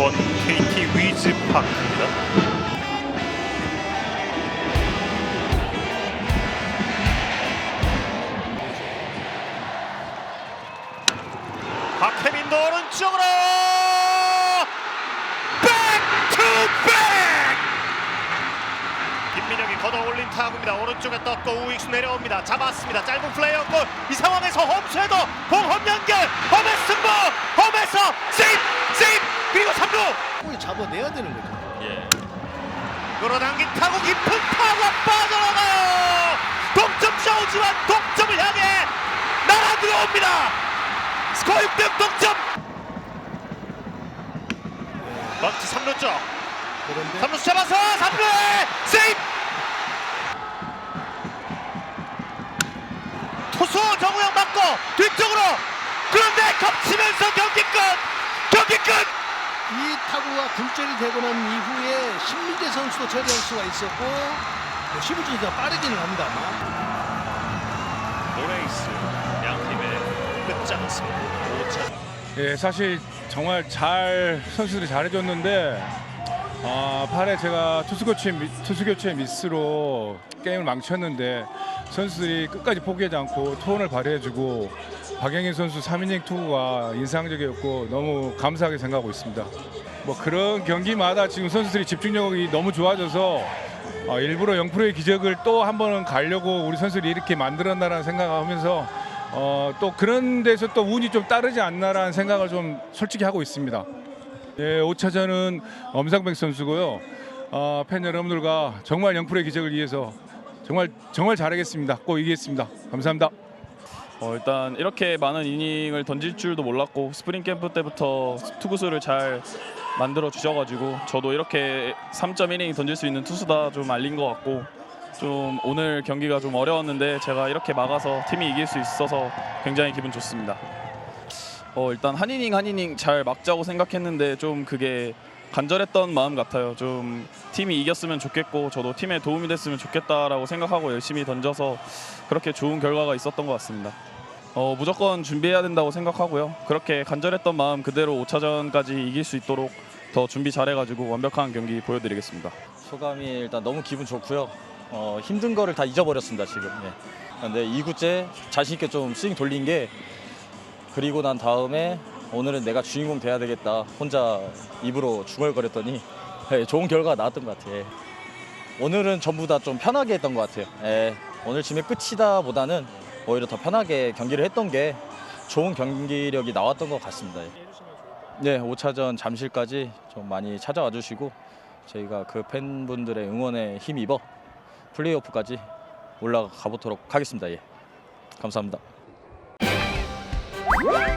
수원 KT 위즈 파크입니다. 박혜민도 오른쪽으로! 백투백 김민혁이 걷어 올린 타구입니다. 오른쪽에 떴고 우익수 내려옵니다. 잡았습니다. 짧은 플레이였고 이 상황에서 홈수에도 공홈 연결! 홈의 승부! 홈에서 세이프 세이프 그리고 3루 골 잡아내야 되는 거죠. 끌어당긴 타구 깊은 타구가 빠져나가요. 동점 샤오지만 동점을 향해 날아 들어옵니다. 스코어 6대 동점. 먼치 3루 쪽. 그런데 3루 잡아서 3루에 세이프. 투수 정우영 맞고 뒤쪽으로. 그런데 겹치면서 경기 끝. 경기 끝 이 타구가 굴절이 되고 난 이후에 신민재 선수도 처리할 수가 있었고 뭐 시부준 선수가 빠르기는 합니다만. 노레이스 양 팀의 끝장승 5차 예, 사실 정말 잘 선수들이 잘해줬는데 아, 8회 제가 투수 교체 미- 투수 교체 미스로 게임을 망쳤는데 선수들이 끝까지 포기하지 않고 토론을 발휘해주고 박영인 선수 3이닝 투구가 인상적이었고 너무 감사하게 생각하고 있습니다. 뭐 그런 경기마다 지금 선수들이 집중력이 너무 좋아져서 어, 일부러 영프로의 기적을 또 한 번은 가려고 우리 선수들이 이렇게 만들었나라는 생각을 하면서 어, 또 그런 데서 또 운이 좀 따르지 않나라는 생각을 좀 솔직히 하고 있습니다. 예, 5차전은 엄상백 선수고요. 어, 팬 여러분들과 정말 영프로의 기적을 위해서 정말 정말 잘하겠습니다. 꼭 이기겠습니다. 감사합니다. 어, 일단 이렇게 많은 이닝을 던질 줄도 몰랐고 스프링 캠프 때부터 투구수를 잘 만들어 주셔가지고 저도 이렇게 3.1이닝 던질 수 있는 투수다 좀 알린 것 같고 좀 오늘 경기가 좀 어려웠는데 제가 이렇게 막아서 팀이 이길 수 있어서 굉장히 기분 좋습니다. 어, 일단 한 이닝 한 이닝 잘 막자고 생각했는데 좀 그게 간절했던 마음 같아요. 좀 팀이 이겼으면 좋겠고 저도 팀에 도움이 됐으면 좋겠다라고 생각하고 열심히 던져서 그렇게 좋은 결과가 있었던 것 같습니다. 어, 무조건 준비해야 된다고 생각하고요. 그렇게 간절했던 마음 그대로 5차전까지 이길 수 있도록 더 준비 잘해가지고 완벽한 경기 보여드리겠습니다. 소감이 일단 너무 기분 좋고요. 어, 힘든 거를 다 잊어버렸습니다 지금. 예. 근데 2구째 자신 있게 좀 스윙 돌린 게 그리고 난 다음에 오늘은 내가 주인공 돼야 되겠다. 혼자 입으로 중얼거렸더니 예, 좋은 결과가 나왔던 것 같아요. 예. 오늘은 전부 다 좀 편하게 했던 것 같아요. 예. 오늘 지면 끝이다 보다는 오히려 더 편하게 경기를 했던 게 좋은 경기력이 나왔던 것 같습니다. 예. 네, 5차전 잠실까지 좀 많이 찾아와 주시고 저희가 그 팬분들의 응원에 힘입어 플레이오프까지 올라가 보도록 하겠습니다. 예. 감사합니다. Woo!